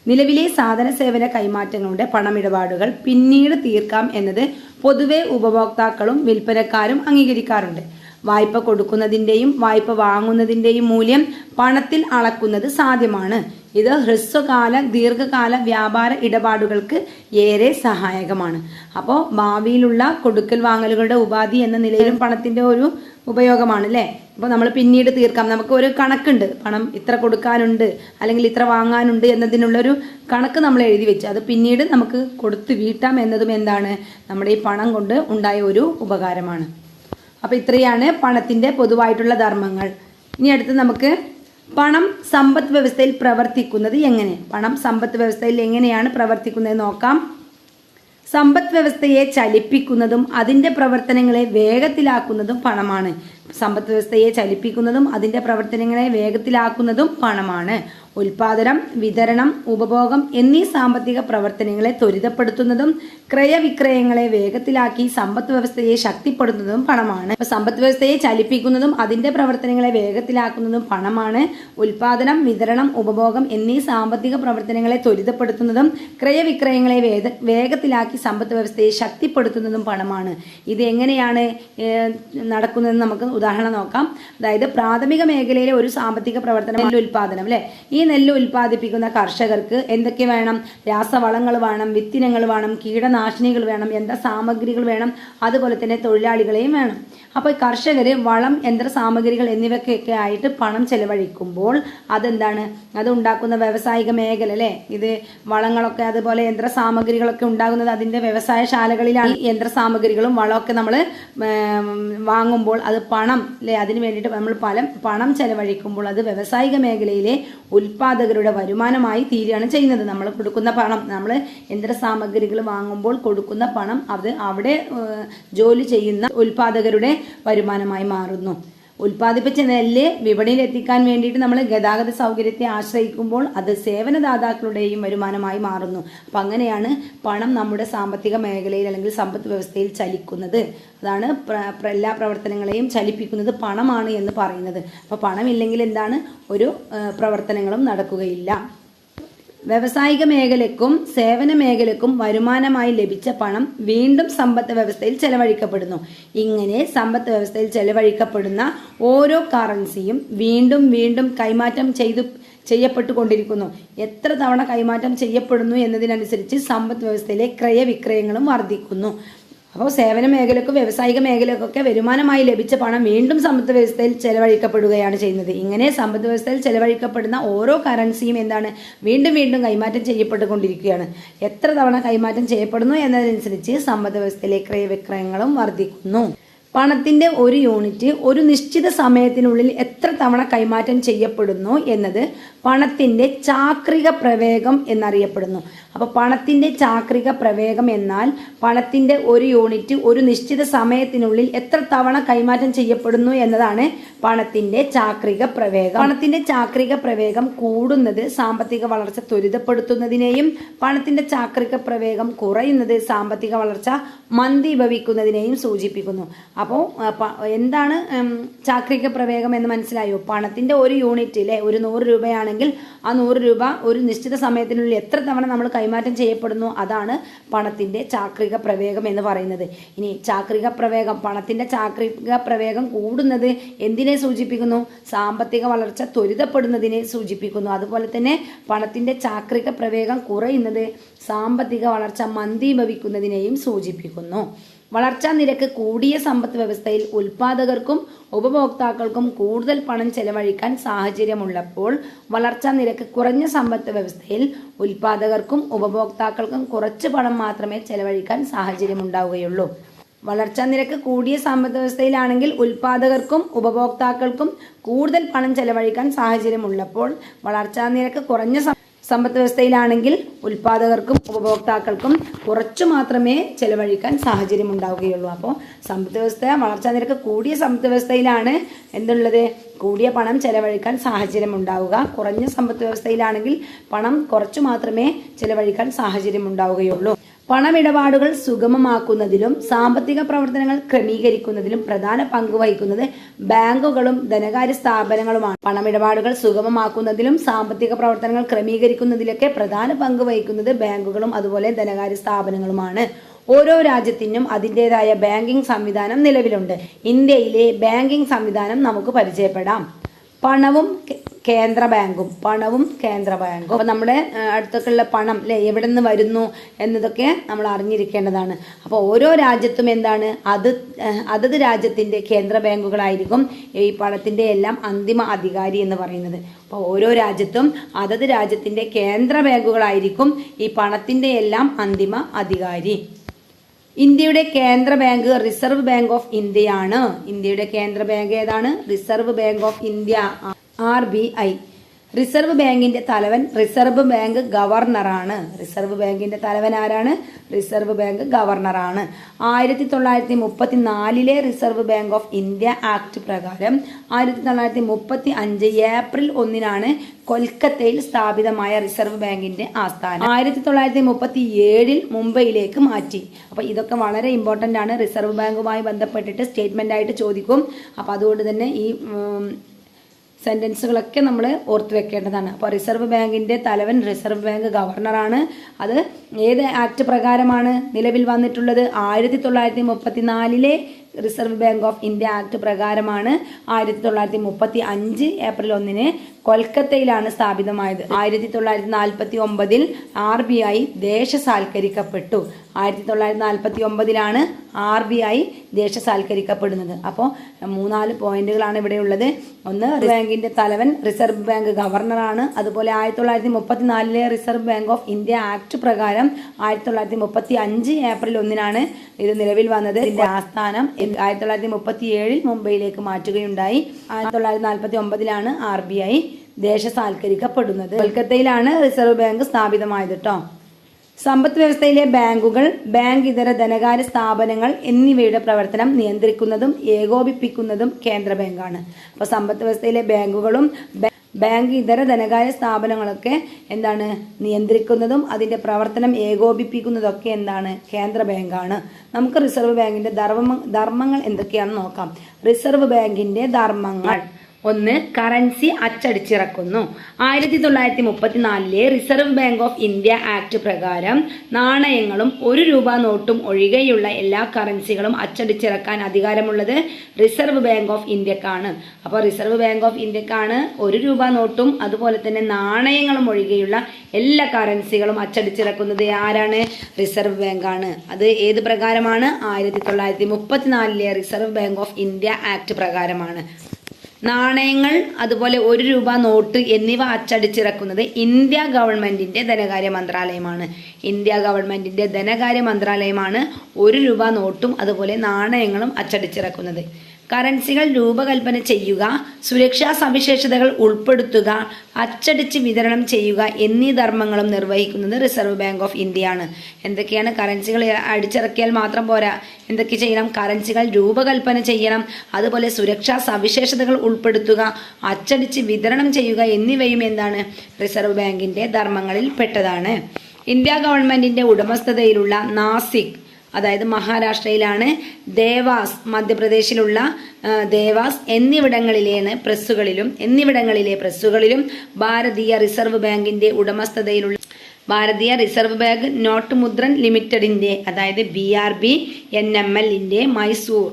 നിലവിലെ സാധന സേവന കൈമാറ്റങ്ങളുടെ പണമിടപാടുകൾ പിന്നീട് തീർക്കാം എന്നത് പൊതുവെ ഉപഭോക്താക്കളും വിൽപ്പനക്കാരും അംഗീകരിക്കാറുണ്ട്. വായ്പ കൊടുക്കുന്നതിന്റെയും വായ്പ വാങ്ങുന്നതിന്റെയും മൂല്യം പണത്തിൽ അളക്കുന്നത് സാധ്യമാണ്. ഇത് ഹ്രസ്വകാല ദീർഘകാല വ്യാപാര ഇടപാടുകൾക്ക് ഏറെ സഹായകമാണ്. അപ്പോൾ ഭാവിയിലുള്ള കൊടുക്കൽ വാങ്ങലുകളുടെ ഉപാധി എന്ന നിലയിലും പണത്തിന്റെ ഒരു ഉപയോഗമാണ് അല്ലേ? അപ്പോൾ നമ്മൾ പിന്നീട് തീർക്കാം. നമുക്ക് ഒരു കണക്കുണ്ട്. പണം ഇത്ര കൊടുക്കാനുണ്ട് അല്ലെങ്കിൽ ഇത്ര വാങ്ങാനുണ്ട് എന്നതിനുള്ളൊരു കണക്ക് നമ്മൾ എഴുതി വെച്ച് അത് പിന്നീട് നമുക്ക് കൊടുത്ത് വീട്ടാം എന്നതും എന്താണ്? നമ്മുടെ ഈ പണം കൊണ്ട് ഉണ്ടായ ഒരു ഉപകാരമാണ്. അപ്പോൾ ഇത്രയാണ് പണത്തിന്റെ പൊതുവായിട്ടുള്ള ധർമ്മങ്ങൾ. ഇനി അടുത്ത് നമുക്ക് പണം സമ്പദ് വ്യവസ്ഥയിൽ പ്രവർത്തിക്കുന്നത് എങ്ങനെ? പണം സമ്പദ് വ്യവസ്ഥയിൽ എങ്ങനെയാണ് പ്രവർത്തിക്കുന്നത് നോക്കാം. സമ്പദ് വ്യവസ്ഥയെ ചലിപ്പിക്കുന്നതും അതിന്റെ പ്രവർത്തനങ്ങളെ വേഗത്തിലാക്കുന്നതും പണമാണ്. സമ്പദ് വ്യവസ്ഥയെ ചലിപ്പിക്കുന്നതും അതിന്റെ പ്രവർത്തനങ്ങളെ വേഗത്തിലാക്കുന്നതും പണമാണ്. ഉൽപാദനം വിതരണം ഉപഭോഗം എന്നീ സാമ്പത്തിക പ്രവർത്തനങ്ങളെ ത്വരിതപ്പെടുത്തുന്നതും ക്രയവിക്രയങ്ങളെ വേഗത്തിലാക്കി സമ്പദ് വ്യവസ്ഥയെ ശക്തിപ്പെടുത്തുന്നതും പണമാണ്. സമ്പദ് വ്യവസ്ഥയെ ചലിപ്പിക്കുന്നതും അതിന്റെ പ്രവർത്തനങ്ങളെ വേഗത്തിലാക്കുന്നതും പണമാണ്. ഉൽപാദനം വിതരണം ഉപഭോഗം എന്നീ സാമ്പത്തിക പ്രവർത്തനങ്ങളെ ത്വരിതപ്പെടുത്തുന്നതും ക്രയവിക്രയങ്ങളെ വേഗ വേഗത്തിലാക്കി സമ്പദ് വ്യവസ്ഥയെ ശക്തിപ്പെടുത്തുന്നതും പണമാണ്. ഇത് എങ്ങനെയാണ് നടക്കുന്നതെന്ന് നമുക്ക് ഉദാഹരണം നോക്കാം. അതായത് പ്രാഥമിക മേഖലയിലെ ഒരു സാമ്പത്തിക പ്രവർത്തനം നെല്ല് ഉൽപാദനം അല്ലെ? ഈ നെല്ല് ഉൽപ്പാദിപ്പിക്കുന്ന കർഷകർക്ക് എന്തൊക്കെ വേണം? രാസവളങ്ങൾ വേണം വിത്തിനങ്ങൾ വേണം കീടനാശിനികൾ വേണം യന്ത്ര സാമഗ്രികൾ വേണം അതുപോലെ തന്നെ തൊഴിലാളികളെയും വേണം. അപ്പോൾ കർഷകർ വളം യന്ത്ര സാമഗ്രികൾ എന്നിവയ്ക്കൊക്കെ ആയിട്ട് പണം ചെലവഴിക്കുമ്പോൾ അതെന്താണ്? അത് ഉണ്ടാക്കുന്ന വ്യവസായിക മേഖല അല്ലേ? ഇത് വളങ്ങളൊക്കെ അതുപോലെ യന്ത്ര സാമഗ്രികളൊക്കെ ഉണ്ടാകുന്നത് അതിന്റെ വ്യവസായശാലകളിലാണ് യന്ത്ര സാമഗ്രികളും വളമൊക്കെ നമ്മൾ വാങ്ങുമ്പോൾ അത് പണം അല്ലെ? അതിന് വേണ്ടിയിട്ട് നമ്മൾ പല പണം ചെലവഴിക്കുമ്പോൾ അത് വ്യവസായിക മേഖലയിലെ ഉൽപാദകരുടെ വരുമാനമായി തീരുകയാണ് ചെയ്യുന്നത്. നമ്മൾ കൊടുക്കുന്ന പണം നമ്മൾ യന്ത്ര സാമഗ്രികൾ വാങ്ങുമ്പോൾ കൊടുക്കുന്ന പണം അത് അവിടെ ജോലി ചെയ്യുന്ന ഉൽപാദകരുടെ വരുമാനമായി മാറുന്നു. ഉൽപ്പാദിപ്പിച്ച നെല്ല് വിപണിയിൽ എത്തിക്കാൻ വേണ്ടിയിട്ട് നമ്മൾ ഗതാഗത സൗകര്യത്തെ ആശ്രയിക്കുമ്പോൾ അത് സേവനദാതാക്കളുടെയും വരുമാനമായി മാറുന്നു. അപ്പം അങ്ങനെയാണ് പണം നമ്മുടെ സാമ്പത്തിക മേഖലയിൽ അല്ലെങ്കിൽ സമ്പദ് വ്യവസ്ഥയിൽ ചലിക്കുന്നത്. അതാണ് എല്ലാ പ്രവർത്തനങ്ങളെയും ചലിപ്പിക്കുന്നത് പണമാണ് എന്ന് പറയുന്നത്. അപ്പോൾ പണമില്ലെങ്കിൽ എന്താണ്? ഒരു പ്രവർത്തനങ്ങളും നടക്കുകയില്ല. വ്യവസായിക മേഖലയ്ക്കും സേവന മേഖലയ്ക്കും വരുമാനമായി ലഭിച്ച പണം വീണ്ടും സമ്പത്ത് വ്യവസ്ഥയിൽ ചെലവഴിക്കപ്പെടുന്നു. ഇങ്ങനെ സമ്പത്ത് വ്യവസ്ഥയിൽ ചെലവഴിക്കപ്പെടുന്ന ഓരോ കറൻസിയും വീണ്ടും വീണ്ടും കൈമാറ്റം ചെയ്തു ചെയ്യപ്പെട്ടുകൊണ്ടിരിക്കുന്നു. എത്ര തവണ കൈമാറ്റം ചെയ്യപ്പെടുന്നു എന്നതിനനുസരിച്ച് സമ്പദ് വ്യവസ്ഥയിലെ ക്രയവിക്രയങ്ങളും വർദ്ധിക്കുന്നു. അപ്പോൾ സേവന മേഖലക്കും വ്യവസായിക മേഖലക്കൊക്കെ വരുമാനമായി ലഭിച്ച പണം വീണ്ടും സമ്പദ് വ്യവസ്ഥയിൽ ചെലവഴിക്കപ്പെടുകയാണ് ചെയ്യുന്നത്. ഇങ്ങനെ സമ്പദ് വ്യവസ്ഥയിൽ ചെലവഴിക്കപ്പെടുന്ന ഓരോ കറൻസിയും എന്താണ്? വീണ്ടും വീണ്ടും കൈമാറ്റം ചെയ്യപ്പെട്ടുകൊണ്ടിരിക്കുകയാണ്. എത്ര തവണ കൈമാറ്റം ചെയ്യപ്പെടുന്നു എന്നതനുസരിച്ച് സമ്പദ് വ്യവസ്ഥയിലെ ക്രയവിക്രയങ്ങളും വർദ്ധിക്കുന്നു. പണത്തിന്റെ ഒരു യൂണിറ്റ് ഒരു നിശ്ചിത സമയത്തിനുള്ളിൽ എത്ര തവണ കൈമാറ്റം ചെയ്യപ്പെടുന്നു എന്നത് പണത്തിന്റെ ചാക്രിക പ്രവേഗം എന്നറിയപ്പെടുന്നു. അപ്പോൾ പണത്തിന്റെ ചാക്രിക പ്രവേഗം എന്നാൽ പണത്തിന്റെ ഒരു യൂണിറ്റ് ഒരു നിശ്ചിത സമയത്തിനുള്ളിൽ എത്ര തവണ കൈമാറ്റം ചെയ്യപ്പെടുന്നു എന്നതാണ് പണത്തിന്റെ ചാക്രിക പ്രവേഗം. പണത്തിന്റെ ചാക്രിക പ്രവേഗം കൂടുന്നത് സാമ്പത്തിക വളർച്ച ത്വരിതപ്പെടുത്തുന്നതിനെയും പണത്തിന്റെ ചാക്രിക പ്രവേഗം കുറയുന്നത് സാമ്പത്തിക വളർച്ച മന്ദീഭവിക്കുന്നതിനെയും സൂചിപ്പിക്കുന്നു. അപ്പോൾ എന്താണ് ചാക്രിക പ്രവേഗം എന്ന് മനസ്സിലായോ? പണത്തിന്റെ ഒരു യൂണിറ്റ് അല്ലേ ഒരു നൂറ് രൂപയാണെങ്കിൽ ആ നൂറ് രൂപ ഒരു നിശ്ചിത സമയത്തിനുള്ളിൽ എത്ര തവണ നമ്മൾ കൈമാറ്റം ചെയ്യപ്പെടുന്നു അതാണ് പണത്തിന്റെ ചാക്രിക പ്രവേഗം എന്ന് പറയുന്നത്. ഇനി ചാക്രിക പ്രവേഗം പണത്തിന്റെ ചാക്രിക പ്രവേഗം കൂടുന്നത് എന്തിനെ സൂചിപ്പിക്കുന്നു? സാമ്പത്തിക വളർച്ച ത്വരിതപ്പെടുന്നതിനെ സൂചിപ്പിക്കുന്നു. അതുപോലെ തന്നെ പണത്തിന്റെ ചാക്രിക പ്രവേഗം കുറയുന്നത് സാമ്പത്തിക വളർച്ച മന്ദീഭവിക്കുന്നതിനെയും സൂചിപ്പിക്കുന്നു. വളർച്ചാ നിരക്ക് കൂടിയ സമ്പദ് വ്യവസ്ഥയിൽ ഉൽപാദകർക്കും ഉപഭോക്താക്കൾക്കും കൂടുതൽ പണം ചെലവഴിക്കാൻ സാഹചര്യമുള്ളപ്പോൾ വളർച്ചാ നിരക്ക് കുറഞ്ഞ സമ്പദ് വ്യവസ്ഥയിൽ ഉൽപാദകർക്കും ഉപഭോക്താക്കൾക്കും കുറച്ച് പണം മാത്രമേ ചെലവഴിക്കാൻ സാഹചര്യമുണ്ടാവുകയുള്ളൂ. വളർച്ചാ നിരക്ക് കൂടിയ സമ്പദ് വ്യവസ്ഥയിലാണെങ്കിൽ ഉൽപാദകർക്കും ഉപഭോക്താക്കൾക്കും കൂടുതൽ പണം ചെലവഴിക്കാൻ സാഹചര്യമുള്ളപ്പോൾ വളർച്ചാ നിരക്ക് കുറഞ്ഞ സമ്പദ് വ്യവസ്ഥയിലാണെങ്കിൽ ഉൽപാദകർക്കും ഉപഭോക്താക്കൾക്കും കുറച്ചു മാത്രമേ ചെലവഴിക്കാൻ സാഹചര്യം ഉണ്ടാവുകയുള്ളൂ. അപ്പോൾ സമ്പദ് വ്യവസ്ഥ വളർച്ചാ നിരക്ക് കൂടിയ സമ്പദ് വ്യവസ്ഥയിലാണ് എന്തുള്ളത്? കൂടിയ പണം ചെലവഴിക്കാൻ സാഹചര്യം ഉണ്ടാവുക. കുറഞ്ഞ സമ്പദ് വ്യവസ്ഥയിലാണെങ്കിൽ പണം കുറച്ചു മാത്രമേ ചെലവഴിക്കാൻ സാഹചര്യം ഉണ്ടാവുകയുള്ളൂ. പണമിടപാടുകൾ സുഗമമാക്കുന്നതിലും സാമ്പത്തിക പ്രവർത്തനങ്ങൾ ക്രമീകരിക്കുന്നതിലും പ്രധാന പങ്ക് വഹിക്കുന്നത് ബാങ്കുകളും ധനകാര്യ സ്ഥാപനങ്ങളുമാണ്. പണമിടപാടുകൾ സുഗമമാക്കുന്നതിലും സാമ്പത്തിക പ്രവർത്തനങ്ങൾ ക്രമീകരിക്കുന്നതിലൊക്കെ പ്രധാന പങ്ക് വഹിക്കുന്നത് ബാങ്കുകളും അതുപോലെ ധനകാര്യ സ്ഥാപനങ്ങളുമാണ്. ഓരോ രാജ്യത്തിനും അതിന്റെതായ ബാങ്കിംഗ് സംവിധാനം നിലവിലുണ്ട്. ഇന്ത്യയിലെ ബാങ്കിംഗ് സംവിധാനം നമുക്ക് പരിചയപ്പെടാം. പണവും കേന്ദ്ര ബാങ്കും പണവും കേന്ദ്ര ബാങ്കും. അപ്പോൾ നമ്മുടെ അടുത്തൊക്കെയുള്ള പണം അല്ലെ എവിടെ നിന്ന് വരുന്നു എന്നതൊക്കെ നമ്മൾ അറിഞ്ഞിരിക്കേണ്ടതാണ്. അപ്പോൾ ഓരോ രാജ്യത്തും എന്താണ്? അത് അതത് രാജ്യത്തിന്റെ കേന്ദ്ര ബാങ്കുകളായിരിക്കും ഈ പണത്തിന്റെ എല്ലാം അന്തിമ അധികാരി എന്ന് പറയുന്നത്. അപ്പോൾ ഓരോ രാജ്യത്തും അതത് രാജ്യത്തിന്റെ കേന്ദ്ര ബാങ്കുകളായിരിക്കും ഈ പണത്തിന്റെ എല്ലാം അന്തിമ അധികാരി. ഇന്ത്യയുടെ കേന്ദ്ര ബാങ്ക് റിസർവ് ബാങ്ക് ഓഫ് ഇന്ത്യയാണ്. ഇന്ത്യയുടെ കേന്ദ്ര ബാങ്ക് ഏതാണ്? Reserve Bank of India. R B I. Reserve ബാങ്കിന്റെ തലവൻ റിസർവ് ബാങ്ക് ഗവർണറാണ്. റിസർവ് ബാങ്കിന്റെ തലവൻ ആരാണ്? റിസർവ് ബാങ്ക് ഗവർണറാണ്. ആയിരത്തി തൊള്ളായിരത്തി മുപ്പത്തി നാലിലെ Reserve Bank of India act പ്രകാരം ആയിരത്തി തൊള്ളായിരത്തി മുപ്പത്തി അഞ്ച് ഏപ്രിൽ ഒന്നിനാണ് കൊൽക്കത്തയിൽ സ്ഥാപിതമായ റിസർവ് ബാങ്കിന്റെ ആസ്ഥാനം. ആയിരത്തി തൊള്ളായിരത്തി മുപ്പത്തി ഏഴിൽ മുംബൈയിലേക്ക് മാറ്റി. അപ്പോൾ ഇതൊക്കെ വളരെ ഇമ്പോർട്ടന്റ് ആണ്. റിസർവ് ബാങ്കുമായി ബന്ധപ്പെട്ടിട്ട് സ്റ്റേറ്റ്മെന്റ് ആയിട്ട് ചോദിക്കും. അപ്പോൾ അതുകൊണ്ട് തന്നെ ഈ സെന്റൻസുകളൊക്കെ നമ്മൾ ഓർത്ത് വെക്കേണ്ടതാണ്. അപ്പോൾ റിസർവ് ബാങ്കിന്റെ തലവൻ റിസർവ് ബാങ്ക് ഗവർണറാണ്. അത് ഏത് ആക്ട് പ്രകാരമാണ് നിലവിൽ വന്നിട്ടുള്ളത്? ആയിരത്തി തൊള്ളായിരത്തി മുപ്പത്തിനാലിലെ Reserve Bank of India act പ്രകാരമാണ് ആയിരത്തി തൊള്ളായിരത്തി മുപ്പത്തി അഞ്ച് ഏപ്രിൽ ഒന്നിന് കൊൽക്കത്തയിലാണ് സ്ഥാപിതമായത്. ആയിരത്തി തൊള്ളായിരത്തി നാൽപ്പത്തി ഒമ്പതിൽ ആർ ബി ഐ ദേശസാൽക്കരിക്കപ്പെട്ടു. ആയിരത്തി തൊള്ളായിരത്തി നാൽപ്പത്തി ഒമ്പതിലാണ് ആർ ബി ഐ ദേശസാൽക്കരിക്കപ്പെടുന്നത്. അപ്പോൾ മൂന്നാൽ പോയിന്റുകളാണ് ഇവിടെ ഉള്ളത് ഒന്ന് ബാങ്കിന്റെ തലവൻ റിസർവ് ബാങ്ക് ഗവർണറാണ്. അതുപോലെ ആയിരത്തി തൊള്ളായിരത്തി മുപ്പത്തിനാലിലെ Reserve Bank of India act പ്രകാരം ആയിരത്തി തൊള്ളായിരത്തി മുപ്പത്തി അഞ്ച് ഏപ്രിൽ ഒന്നിനാണ് ഇത് നിലവിൽ വന്നത്. ഇതിന്റെ ആസ്ഥാനം ആയിരത്തി തൊള്ളായിരത്തി മുപ്പത്തി ഏഴിൽ മുംബൈയിലേക്ക് മാറ്റുകയുണ്ടായി. ആയിരത്തി തൊള്ളായിരത്തി നാൽപ്പത്തി ഒമ്പതിലാണ് ആർ ബി ഐ ദേശസാൽക്കരിക്കപ്പെടുന്നത്. കൊൽക്കത്തയിലാണ് റിസർവ് ബാങ്ക് സ്ഥാപിതമായത് കേട്ടോ സമ്പദ് വ്യവസ്ഥയിലെ ബാങ്കുകൾ ബാങ്ക് ഇതര ധനകാര്യ സ്ഥാപനങ്ങൾ എന്നിവയുടെ പ്രവർത്തനം നിയന്ത്രിക്കുന്നതും ഏകോപിപ്പിക്കുന്നതും കേന്ദ്ര ബാങ്കാണ്. അപ്പോൾ സമ്പദ് വ്യവസ്ഥയിലെ ബാങ്കുകളും ബാങ്ക് ഇതര ധനകാര്യ സ്ഥാപനങ്ങളൊക്കെ എന്താണ് നിയന്ത്രിക്കുന്നതും അതിന്റെ പ്രവർത്തനം ഏകോപിപ്പിക്കുന്നതൊക്കെ എന്താണ് കേന്ദ്ര ബാങ്കാണ്. നമുക്ക് റിസർവ് ബാങ്കിന്റെ ധർമ്മ ധർമ്മങ്ങൾ എന്തൊക്കെയാണെന്ന് നോക്കാം. റിസർവ് ബാങ്കിന്റെ ധർമ്മങ്ങൾ. ഒന്ന് കറൻസി അച്ചടിച്ചിറക്കുന്നു. ആയിരത്തി തൊള്ളായിരത്തി മുപ്പത്തിനാലിലെ Reserve Bank of India Act പ്രകാരം നാണയങ്ങളും ഒരു രൂപ നോട്ടും ഒഴികെയുള്ള എല്ലാ കറൻസികളും അച്ചടിച്ചിറക്കാൻ അധികാരമുള്ളത് റിസർവ് ബാങ്ക് ഓഫ് ഇന്ത്യക്കാണ് അപ്പോൾ റിസർവ് ബാങ്ക് ഓഫ് ഇന്ത്യക്കാണ് ഒരു രൂപ നോട്ടും അതുപോലെ തന്നെ നാണയങ്ങളും ഒഴികെയുള്ള എല്ലാ കറൻസികളും അച്ചടിച്ചിറക്കുന്നത് ആരാണ്? റിസർവ് ബാങ്കാണ് അത് ഏത് പ്രകാരമാണ്? ആയിരത്തി തൊള്ളായിരത്തി മുപ്പത്തിനാലിലെ Reserve Bank of India act പ്രകാരമാണ്. നാണയങ്ങൾ അതുപോലെ ഒരു രൂപ നോട്ട് എന്നിവ അച്ചടിച്ചിറക്കുന്നത് ഇന്ത്യ ഗവൺമെന്റിന്റെ ധനകാര്യ മന്ത്രാലയമാണ്. ഇന്ത്യ ഗവൺമെന്റിന്റെ ധനകാര്യ മന്ത്രാലയമാണ് ഒരു രൂപ നോട്ടും അതുപോലെ നാണയങ്ങളും അച്ചടിച്ചിറക്കുന്നത്. കറൻസികൾ രൂപകൽപ്പന ചെയ്യുക സുരക്ഷാ സവിശേഷതകൾ ഉൾപ്പെടുത്തുക അച്ചടിച്ച് വിതരണം ചെയ്യുക എന്നീ ധർമ്മങ്ങളും നിർവഹിക്കുന്നത് റിസർവ് ബാങ്ക് ഓഫ് ഇന്ത്യയാണ് എന്തൊക്കെയാണ് കറൻസികൾ അടിച്ചിറക്കിയാൽ മാത്രം പോരാ? എന്തൊക്കെ ചെയ്യണം? കറൻസികൾ രൂപകൽപ്പന ചെയ്യണം. അതുപോലെ സുരക്ഷാ സവിശേഷതകൾ ഉൾപ്പെടുത്തുക അച്ചടിച്ച് വിതരണം ചെയ്യുക എന്നിവയും എന്താണ്? റിസർവ് ബാങ്കിന്റെ ധർമ്മങ്ങളിൽ പെട്ടതാണ്. ഇന്ത്യ ഗവൺമെന്റിന്റെ ഉടമസ്ഥതയിലുള്ള നാസിക് അതായത് മഹാരാഷ്ട്രയിലാണ് ദേവാസ് മധ്യപ്രദേശിലുള്ള ദേവാസ് എന്നിവിടങ്ങളിലാണ് പ്രസ്സുകളിലും എന്നിവിടങ്ങളിലെ പ്രസ്സുകളിലും ഭാരതീയ റിസർവ് ബാങ്കിന്റെ ഉടമസ്ഥതയിലുള്ള ഭാരതീയ റിസർവ് ബാങ്ക് നോട്ട് മുദ്രൻ ലിമിറ്റഡിന്റെ അതായത് B R B N M എല്ലിന്റെ മൈസൂർ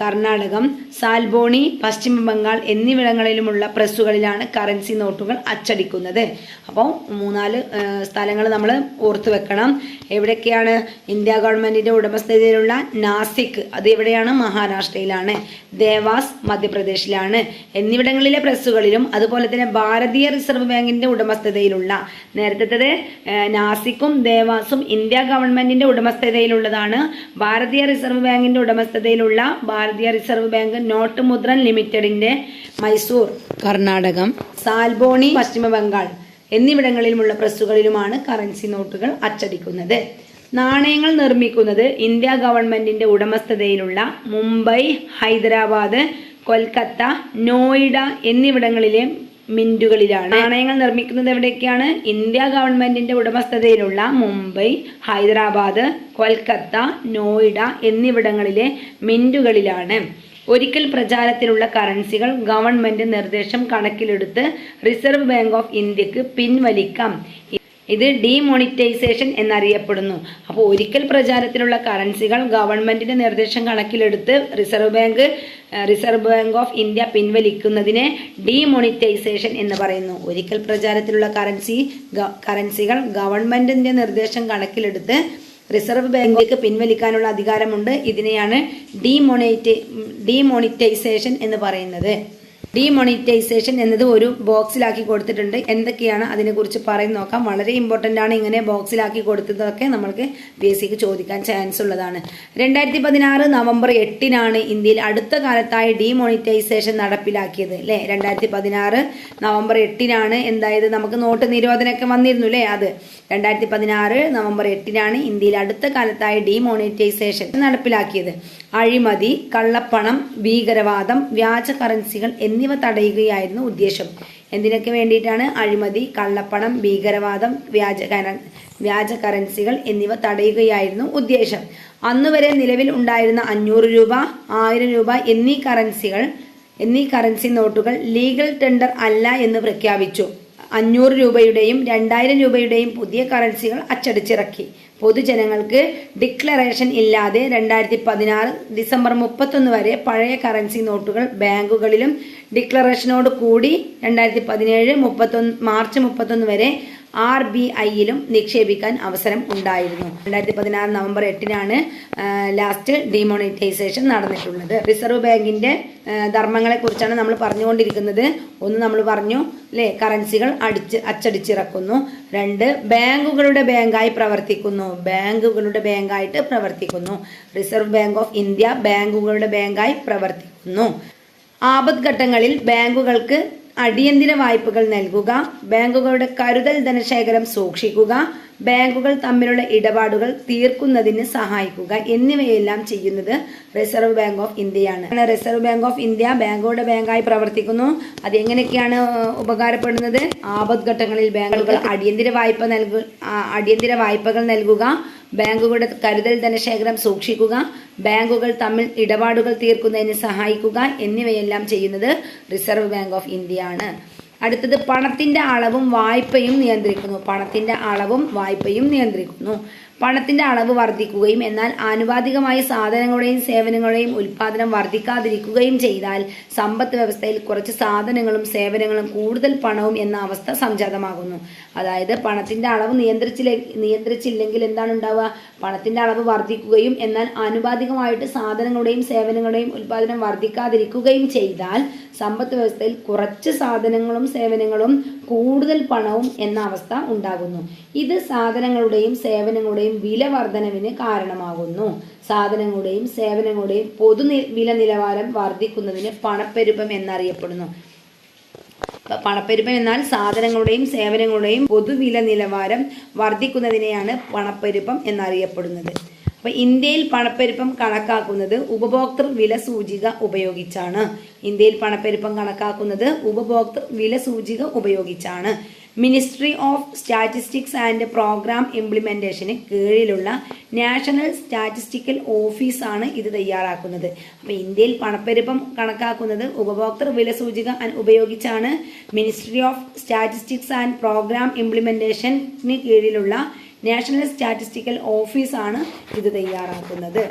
കർണാടകം സാൽബോണി പശ്ചിമ ബംഗാൾ എന്നിവിടങ്ങളിലുമുള്ള പ്രസ്സുകളിലാണ് കറൻസി നോട്ടുകൾ അച്ചടിക്കുന്നത്. അപ്പോൾ മൂന്നാൽ സ്ഥലങ്ങൾ നമ്മൾ ഓർത്തു വെക്കണം. എവിടെയൊക്കെയാണ് ഇന്ത്യ ഗവൺമെന്റിന്റെ ഉടമസ്ഥതയിലുള്ള നാസിക്? അത് എവിടെയാണ്? മഹാരാഷ്ട്രയിലാണ്. ദേവാസ് മധ്യപ്രദേശിലാണ്. എന്നിവിടങ്ങളിലെ പ്രസ്സുകളിലും അതുപോലെ തന്നെ ഭാരതീയ റിസർവ് ബാങ്കിന്റെ ഉടമസ്ഥതയിലുള്ള നേരത്തെ നാസിക്കും ദേവാസും ഇന്ത്യ ഗവൺമെന്റിന്റെ ഉടമസ്ഥതയിലുള്ളതാണ്. ഭാരതീയ റിസർവ് ബാങ്കിന്റെ ഉടമസ്ഥതയിലുള്ള ഭാരതീയ റിസർവ് ബാങ്ക് നോട്ട് മുദ്രൻ ലിമിറ്റഡിന്റെ മൈസൂർ കർണാടകം സാൽബോണി പശ്ചിമ ബംഗാൾ എന്നിവിടങ്ങളിലുമുള്ള പ്രസ്സുകളിലുമാണ് കറൻസി നോട്ടുകൾ അച്ചടിക്കുന്നത്. നാണയങ്ങൾ നിർമ്മിക്കുന്നത് ഇന്ത്യ ഗവൺമെന്റിന്റെ ഉടമസ്ഥതയിലുള്ള മുംബൈ ഹൈദരാബാദ് കൊൽക്കത്ത നോയിഡ എന്നിവിടങ്ങളിലെ മിന്റുകളിലാണ്. നാണയങ്ങൾ നിർമ്മിക്കുന്നത് എവിടെയൊക്കെയാണ്? ഇന്ത്യ ഗവൺമെന്റിന്റെ ഉടമസ്ഥതയിലുള്ള മുംബൈ ഹൈദരാബാദ് കൊൽക്കത്ത നോയിഡ എന്നിവിടങ്ങളിലെ മിന്റുകളിലാണ്. ഒരിക്കൽ പ്രചാരത്തിലുള്ള കറൻസികൾ ഗവൺമെന്റ് നിർദ്ദേശം കണക്കിലെടുത്ത് റിസർവ് ബാങ്ക് ഓഫ് ഇന്ത്യയ്ക്ക് പിൻവലിക്കാം. ഇത് ഡീമോണിറ്റൈസേഷൻ എന്നറിയപ്പെടുന്നു. അപ്പോൾ ഒരിക്കൽ പ്രചാരത്തിലുള്ള കറൻസികൾ ഗവൺമെന്റിന്റെ നിർദ്ദേശം കണക്കിലെടുത്ത് Reserve Bank Reserve Bank of India പിൻവലിക്കുന്നതിനെ demonetisation എന്ന് പറയുന്നു. ഒരിക്കൽ പ്രചാരത്തിലുള്ള കറൻസി കറൻസികൾ ഗവൺമെന്റിന്റെ നിർദ്ദേശം കണക്കിലെടുത്ത് റിസർവ് ബാങ്കിലേക്ക് പിൻവലിക്കാനുള്ള അധികാരമുണ്ട്. ഇതിനെയാണ് ഡീമോണിറ്റൈ ഡീമോണിറ്റൈസേഷൻ എന്ന് പറയുന്നത്. ഡിമോണിറ്റൈസേഷൻ എന്നത് ഒരു ബോക്സിലാക്കി കൊടുത്തിട്ടുണ്ട്. എന്തൊക്കെയാണ് അതിനെക്കുറിച്ച് പറയുന്ന നോക്കാം. വളരെ ഇമ്പോർട്ടന്റ് ആണ് ഇങ്ങനെ ബോക്സിലാക്കി കൊടുത്തതൊക്കെ നമ്മൾക്ക് പി എസ് സിക്ക് ചോദിക്കാൻ ചാൻസ് ഉള്ളതാണ്. രണ്ടായിരത്തി പതിനാറ് നവംബർ എട്ടിനാണ് ഇന്ത്യയിൽ അടുത്ത കാലത്തായി ഡീമോണിറ്റൈസേഷൻ നടപ്പിലാക്കിയത് അല്ലേ രണ്ടായിരത്തി പതിനാറ് നവംബർ എട്ടിനാണ് എന്തായത്? നമുക്ക് നോട്ട് നിരോധനമൊക്കെ വന്നിരുന്നു അല്ലേ അത്. രണ്ടായിരത്തി പതിനാറ് നവംബർ എട്ടിനാണ് ഇന്ത്യയിൽ അടുത്ത കാലത്തായി ഡീമോണിറ്റൈസേഷൻ നടപ്പിലാക്കിയത്. അഴിമതി കള്ളപ്പണം ഭീകരവാദം വ്യാജ കറൻസികൾ എന്നിവ തടയുകയായിരുന്നു ഉദ്ദേശം. എന്തിനൊക്കെ വേണ്ടിയിട്ടാണ് അഴിമതി കള്ളപ്പണം ഭീകരവാദം വ്യാജ വ്യാജ കറൻസികൾ എന്നിവ തടയുകയായിരുന്നു ഉദ്ദേശം. അന്നുവരെ നിലവിൽ ഉണ്ടായിരുന്ന അഞ്ഞൂറ് രൂപ ആയിരം രൂപ എന്നീ കറൻസികൾ എന്നീ കറൻസി നോട്ടുകൾ ലീഗൽ ടെൻഡർ അല്ല എന്ന് പ്രഖ്യാപിച്ചു. അഞ്ഞൂറ് രൂപയുടെയും രണ്ടായിരം രൂപയുടെയും പുതിയ കറൻസികൾ അച്ചടിച്ചിറക്കി. പൊതുജനങ്ങൾക്ക് ഡിക്ലറേഷൻ ഇല്ലാതെ രണ്ടായിരത്തി പതിനാറ് ഡിസംബർ മുപ്പത്തൊന്ന് വരെ പഴയ കറൻസി നോട്ടുകൾ ബാങ്കുകളിലും ഡിക്ലറേഷനോട് കൂടി രണ്ടായിരത്തി പതിനേഴ് മുപ്പത്തൊന്ന് മാർച്ച് മുപ്പത്തൊന്ന് വരെ ആർ ബി ഐയിലും നിക്ഷേപിക്കാൻ അവസരം ഉണ്ടായിരുന്നു. രണ്ടായിരത്തി പതിനാറ് നവംബർ എട്ടിനാണ് ലാസ്റ്റ് ഡിമോണിറ്റൈസേഷൻ നടന്നിട്ടുള്ളത്. റിസർവ് ബാങ്കിന്റെ ധർമ്മങ്ങളെ കുറിച്ചാണ് നമ്മൾ പറഞ്ഞുകൊണ്ടിരിക്കുന്നത്. ഒന്ന് നമ്മൾ പറഞ്ഞു അല്ലേ കറൻസികൾ അടിച്ച് അച്ചടിച്ചിറക്കുന്നു. രണ്ട് ബാങ്കുകളുടെ ബാങ്കായി പ്രവർത്തിക്കുന്നു. ബാങ്കുകളുടെ ബാങ്കായിട്ട് പ്രവർത്തിക്കുന്നു. റിസർവ് ബാങ്ക് ഓഫ് ഇന്ത്യ ബാങ്കുകളുടെ ബാങ്കായി പ്രവർത്തിക്കുന്നു. ആപത് ഘട്ടങ്ങളിൽ ബാങ്കുകൾക്ക് അടിയന്തര വായ്പകൾ നൽകുക ബാങ്കുകളുടെ കരുതൽ ധനശേഖരം സൂക്ഷിക്കുക ബാങ്കുകൾ തമ്മിലുള്ള ഇടപാടുകൾ തീർക്കുന്നതിന് സഹായിക്കുക എന്നിവയെല്ലാം ചെയ്യുന്നത് റിസർവ് ബാങ്ക് ഓഫ് ഇന്ത്യയാണ് റിസർവ് ബാങ്ക് ഓഫ് ഇന്ത്യ ബാങ്കുകളുടെ ബാങ്കായി പ്രവർത്തിക്കുന്നു. അത് എങ്ങനെയൊക്കെയാണ് ഉപകാരപ്പെടുന്നത്? ആപത്ഘട്ടങ്ങളിൽ ബാങ്കുകൾ അടിയന്തര വായ്പ നൽകു അടിയന്തര വായ്പകൾ നൽകുക ബാങ്കുകളുടെ കരുതൽ ധനശേഖരം സൂക്ഷിക്കുക ബാങ്കുകൾ തമ്മിൽ ഇടപാടുകൾ തീർക്കുന്നതിന് സഹായിക്കുക എന്നിവയെല്ലാം ചെയ്യുന്നത് റിസർവ് ബാങ്ക് ഓഫ് ഇന്ത്യയാണ് അടുത്തത് പണത്തിന്റെ അളവും വായ്പയും നിയന്ത്രിക്കുന്നു. പണത്തിന്റെ അളവും വായ്പയും നിയന്ത്രിക്കുന്നു. പണത്തിന്റെ അളവ് വർദ്ധിക്കുകയും എന്നാൽ ആനുപാതികമായി സാധനങ്ങളുടെയും സേവനങ്ങളുടെയും ഉൽപാദനം വർദ്ധിക്കാതിരിക്കുകയും ചെയ്താൽ സമ്പദ് വ്യവസ്ഥയിൽ കുറച്ച് സാധനങ്ങളും സേവനങ്ങളും കൂടുതൽ പണവും എന്ന അവസ്ഥ സംജാതമാകുന്നു. അതായത് പണത്തിന്റെ അളവ് നിയന്ത്രിച്ചില്ല നിയന്ത്രിച്ചില്ലെങ്കിൽ എന്താണ് ഉണ്ടാവുക? പണത്തിന്റെ അളവ് വർദ്ധിക്കുകയും എന്നാൽ ആനുപാതികമായിട്ട് സാധനങ്ങളുടെയും സേവനങ്ങളുടെയും ഉൽപാദനം വർദ്ധിക്കാതിരിക്കുകയും ചെയ്താൽ സമ്പദ് വ്യവസ്ഥയിൽ കുറച്ച് സാധനങ്ങളും സേവനങ്ങളും കൂടുതൽ പണവും എന്ന അവസ്ഥ ഉണ്ടാകുന്നു. ഇത് സാധനങ്ങളുടെയും സേവനങ്ങളുടെയും വില വർധനവിന് കാരണമാകുന്നു. സാധനങ്ങളുടെയും സേവനങ്ങളുടെയും പൊതു വില നിലവാരം വർദ്ധിക്കുന്നതിന് പണപ്പെരുപ്പം എന്നറിയപ്പെടുന്നു. പണപ്പെരുപ്പം എന്നാൽ സാധനങ്ങളുടെയും സേവനങ്ങളുടെയും പൊതുവില നിലവാരം വർദ്ധിക്കുന്നതിനെയാണ് പണപ്പെരുപ്പം എന്നറിയപ്പെടുന്നത്. അപ്പൊ ഇന്ത്യയിൽ പണപ്പെരുപ്പം കണക്കാക്കുന്നത് ഉപഭോക്തൃ വില സൂചിക ഉപയോഗിച്ചാണ്. ഇന്ത്യയിൽ പണപ്പെരുപ്പം കണക്കാക്കുന്നത് ഉപഭോക്തൃ വില സൂചിക ഉപയോഗിച്ചാണ്. Ministry of statistics and programme ഇംപ്ലിമെന്റേഷന് കീഴിലുള്ള നാഷണൽ സ്റ്റാറ്റിസ്റ്റിക്കൽ ഓഫീസാണ് ഇത് തയ്യാറാക്കുന്നത്. അപ്പോൾ ഇന്ത്യയിൽ പണപ്പെരുപ്പം കണക്കാക്കുന്നത് ഉപഭോക്തൃ വില സൂചിക ഉപയോഗിച്ചാണ്. Ministry of statistics and programme ഇംപ്ലിമെന്റേഷന് കീഴിലുള്ള നാഷണൽ സ്റ്റാറ്റിസ്റ്റിക്കൽ ഓഫീസാണ് ഇത് തയ്യാറാക്കുന്നത്.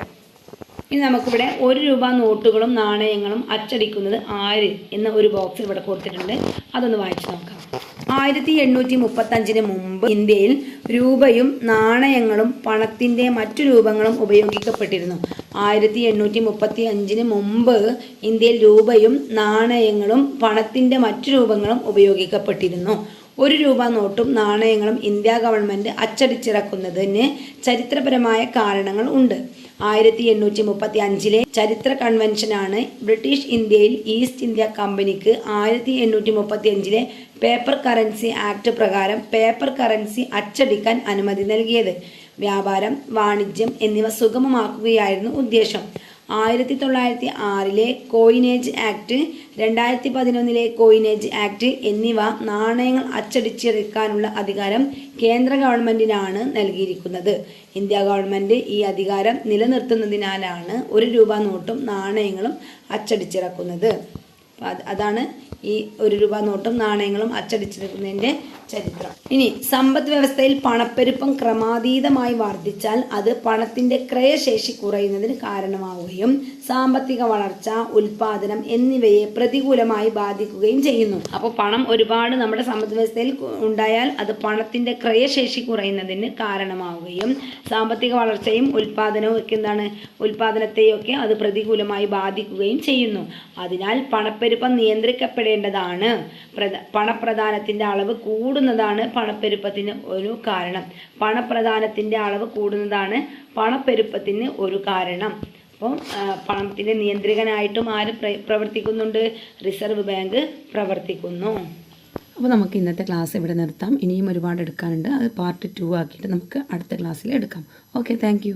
ഇനി നമുക്കിവിടെ ഒരു രൂപ നോട്ടുകളും നാണയങ്ങളും അച്ചടിക്കുന്നത് ആര് എന്ന ഒരു ബോക്സ് ഇവിടെ കൊടുത്തിട്ടുണ്ട്. അതൊന്ന് വായിച്ചു നോക്കാം. ആയിരത്തി എണ്ണൂറ്റി മുപ്പത്തഞ്ചിന് മുമ്പ് ഇന്ത്യയിൽ രൂപയും നാണയങ്ങളും പണത്തിന്റെ മറ്റു രൂപങ്ങളും ഉപയോഗിക്കപ്പെട്ടിരുന്നു. ആയിരത്തി എണ്ണൂറ്റി മുപ്പത്തി അഞ്ചിന് മുമ്പ് ഇന്ത്യയിൽ രൂപയും നാണയങ്ങളും പണത്തിന്റെ മറ്റു രൂപങ്ങളും ഉപയോഗിക്കപ്പെട്ടിരുന്നു. ഒരു രൂപ നോട്ടും നാണയങ്ങളും ഇന്ത്യ ഗവൺമെന്റ് അച്ചടിച്ചിറക്കുന്നതിന് ചരിത്രപരമായ കാരണങ്ങൾ ഉണ്ട്. ആയിരത്തി എണ്ണൂറ്റി മുപ്പത്തി അഞ്ചിലെ ചരിത്ര കൺവെൻഷനാണ് ബ്രിട്ടീഷ് ഇന്ത്യയിൽ ഈസ്റ്റ് ഇന്ത്യ കമ്പനിക്ക് ആയിരത്തി എണ്ണൂറ്റി മുപ്പത്തി അഞ്ചിലെ പേപ്പർ കറൻസി ആക്ട് പ്രകാരം പേപ്പർ കറൻസി അച്ചടിക്കാൻ അനുമതി നൽകിയത്. വ്യാപാരം വാണിജ്യം എന്നിവ സുഗമമാക്കുകയായിരുന്നു ഉദ്ദേശം. ആയിരത്തി തൊള്ളായിരത്തി ആറിലെ കോയിനേജ് ആക്ട് രണ്ടായിരത്തി പതിനൊന്നിലെ കോയിനേജ് ആക്ട് എന്നിവ നാണയങ്ങൾ അച്ചടിച്ചിറക്കാനുള്ള അധികാരം കേന്ദ്ര ഗവൺമെന്റിനാണ് നൽകിയിരിക്കുന്നത്. ഇന്ത്യ ഗവൺമെന്റ് ഈ അധികാരം നിലനിർത്തുന്നതിനാലാണ് ഒരു രൂപ നോട്ടും നാണയങ്ങളും അച്ചടിച്ചിറക്കുന്നത്. അതാണ് ഈ ഒരു രൂപ നോട്ടും നാണയങ്ങളും അച്ചടിച്ചിരിക്കുന്നതിന്റെ ചരിത്രം. ഇനി സമ്പദ് വ്യവസ്ഥയിൽ പണപ്പെരുപ്പം ക്രമാതീതമായി വർദ്ധിച്ചാൽ അത് പണത്തിന്റെ ക്രയശേഷി കുറയുന്നതിന് കാരണമാവുകയും സാമ്പത്തിക വളർച്ച ഉൽപാദനം എന്നിവയെ പ്രതികൂലമായി ബാധിക്കുകയും ചെയ്യുന്നു. അപ്പോൾ പണം ഒരുപാട് നമ്മുടെ സമ്പദ് വ്യവസ്ഥയിൽ ഉണ്ടായാൽ അത് പണത്തിന്റെ ക്രയശേഷി കുറയുന്നതിന് കാരണമാവുകയും സാമ്പത്തിക വളർച്ചയും ഉൽപാദനവും ഒക്കെ എന്താണ് ഉൽപാദനത്തെയൊക്കെ അത് പ്രതികൂലമായി ബാധിക്കുകയും ചെയ്യുന്നു. അതിനാൽ പണപ്പെരുപ്പം നിയന്ത്രിക്കപ്പെടേണ്ടതാണ്. പ്രധ പണപ്രധാനത്തിന്റെ അളവ് കൂടുന്നതാണ് പണപ്പെരുപ്പത്തിന് ഒരു കാരണം. പണപ്രധാനത്തിന്റെ അളവ് കൂടുന്നതാണ് പണപ്പെരുപ്പത്തിന് ഒരു കാരണം. അപ്പോൾ പണത്തിന്റെ നിയന്ത്രികനായിട്ടും ആര് പ്ര- പ്രവർത്തിക്കുന്നുണ്ട്? റിസർവ് ബാങ്ക് പ്രവർത്തിക്കുന്നു. അപ്പോൾ നമുക്ക് ഇന്നത്തെ ക്ലാസ് ഇവിടെ നിർത്താം. ഇനിയും ഒരുപാട് എടുക്കാനുണ്ട്. അത് പാർട്ട് ടു ആക്കിയിട്ട് നമുക്ക് അടുത്ത ക്ലാസ്സിൽ എടുക്കാം. Okay thank